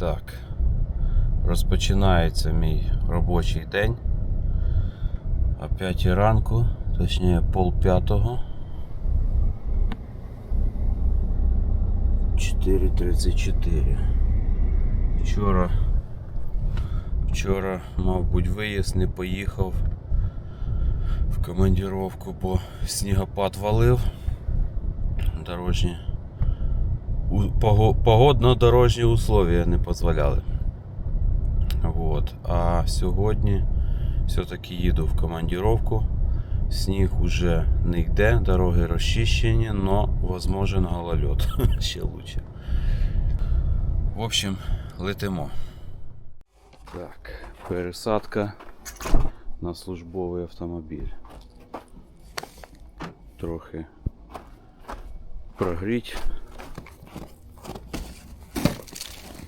так, розпочинається мій робочий день. О 5 ранку, точніше пол п'ятого. 4.34. Вчора, вчора, мабуть, виїзд не поїхав в командировку, бо снігопад валив. Дорожні погодно-дорожні условия не дозволяли. Вот. А сьогодні все-таки їду в командировку. Сніг уже не йде, дороги розчищені, но возможен гололед. Ще лучше. В общем, летимо. Так, пересадка на службовий автомобіль. Трохи прогріть.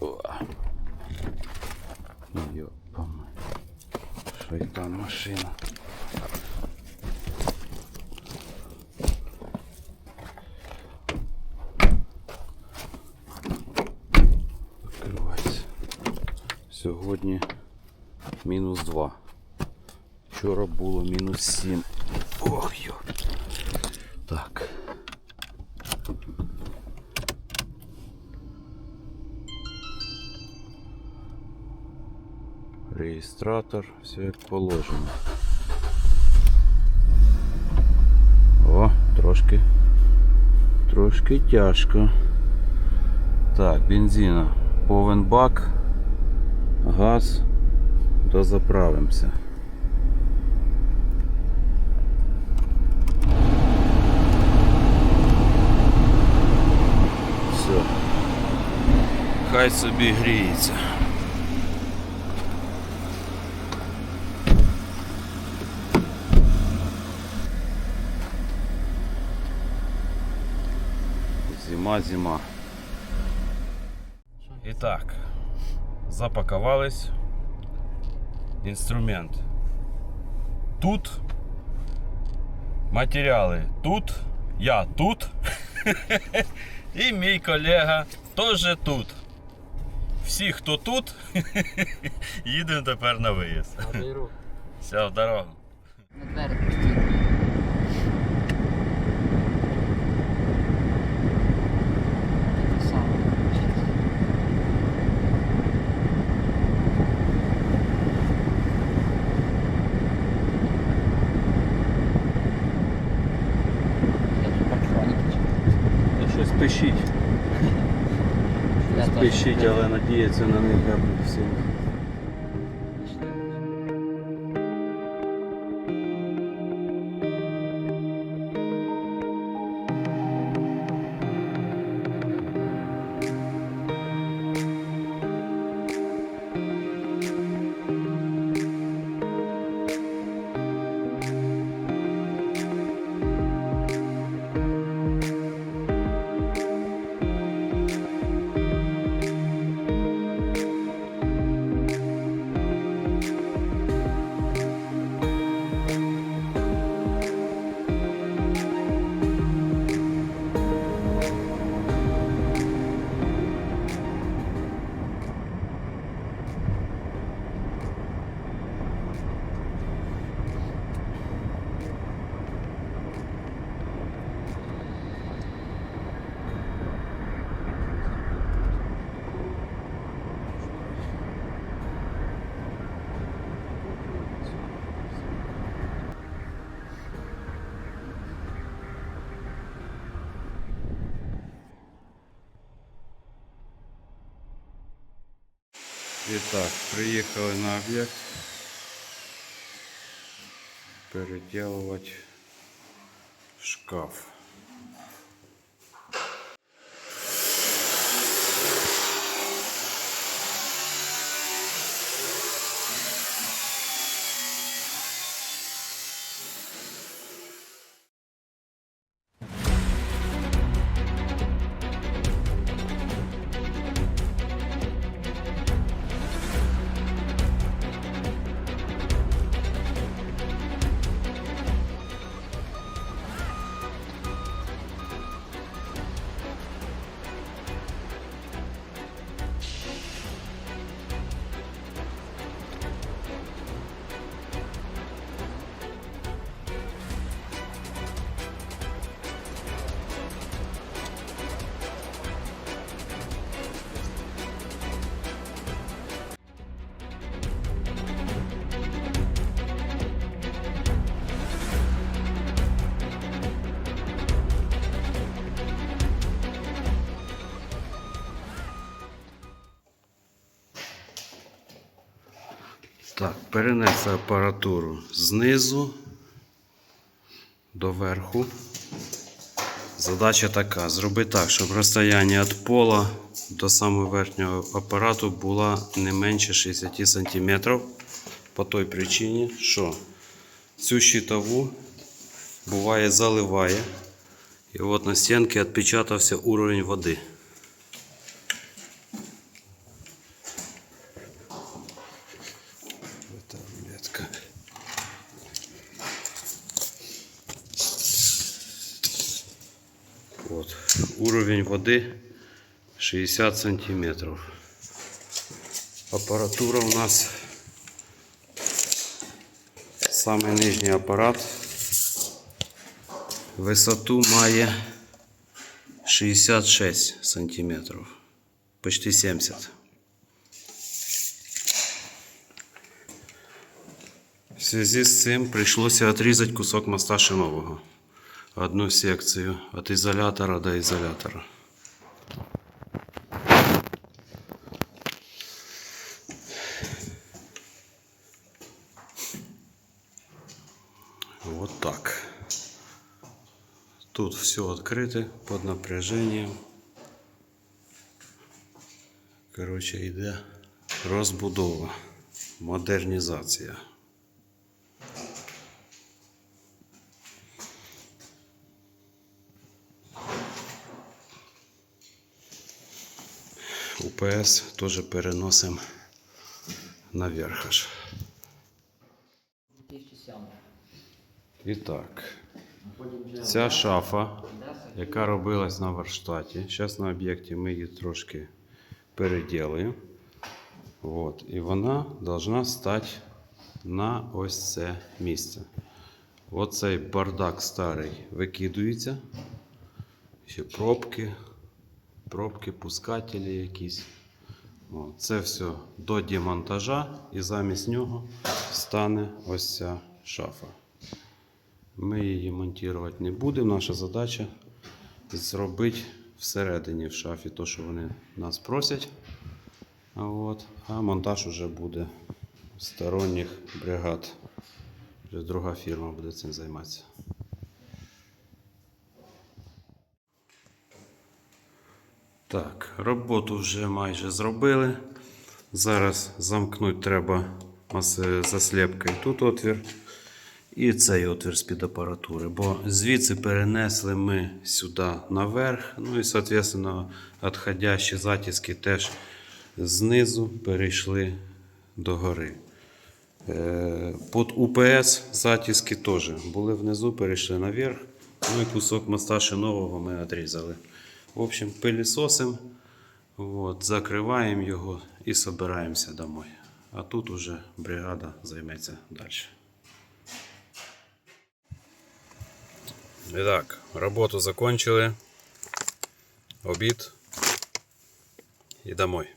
О. Йопама. Шайтан машина. Відкривається. Сьогодні мінус 2. Вчора було мінус 7. Ох йо. Реєстратор, все як положено. О, трошки. Трошки тяжко. Так, бензина. Повен бак. Газ. Дозаправимося. Все. Хай собі гріється. Зима, зима. І так, запакувались. Інструмент. Тут. Матеріали тут. Я тут. І мій колега теж тут. Всі, хто тут, їдемо тепер на виїзд. Беру. Все, в дорогу. Пишіть, але надіятися на них я буду всім. І так, приїхали на об'єкт. Переділувати шкаф. Так, перенесли апаратуру знизу до верху. Задача така: зроби так, щоб розстояння від пола до самого верхнього апарату було не менше 60 см. По той причині, що цю щитову буває заливає. І от на стінці відпечатався уровень води. Уровень воды 60 сантиметров. Апаратура у нас самий нижній апарат. Висоту має 66 сантиметрів. Почти 70. В связи з цим прийшлося відрізати кусок моста шинового. Одну секцію від ізолятора до ізолятора. Вот так. Тут все открыто под напряжением. Короче, йде розбудова, модернізація. УПС теж переносимо наверх аж. І так, ця шафа, яка робилась на Варштаті, зараз на об'єкті ми її трошки переділимо. От, і вона должна стати на ось це місце. Оцей бардак старий викидується. Ще пробки, пробки, пускателі якісь. Це все до демонтажа і замість нього стане ось ця шафа. Ми її монтувати не будемо. Наша задача зробити всередині в шафі те, що вони нас просять. От, а монтаж уже буде сторонніх бригад. Вже друга фірма буде цим займатися. Так, роботу вже майже зробили. Зараз замкнути треба ось засліпкою тут отвір. І цей отвір з-під апаратури, бо звідси перенесли ми сюди наверх. Ну і, соответственно, відходящі затиски теж знизу перейшли до гори. Е, Под УПС затиски теж були внизу, перейшли наверх. Ну і кусок моста шинового ми відрізали. В общем, пилісосим, от, закриваємо його і збираємося домой. А тут уже бригада займеться далі. Так, работу закончили. Обід. І домой.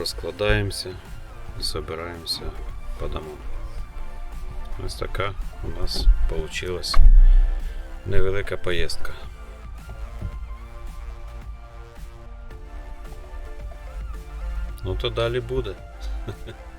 Розкладаємося, збираємося по домам. Ось така у нас вийшла невелика поїздка. Ну то далі буде.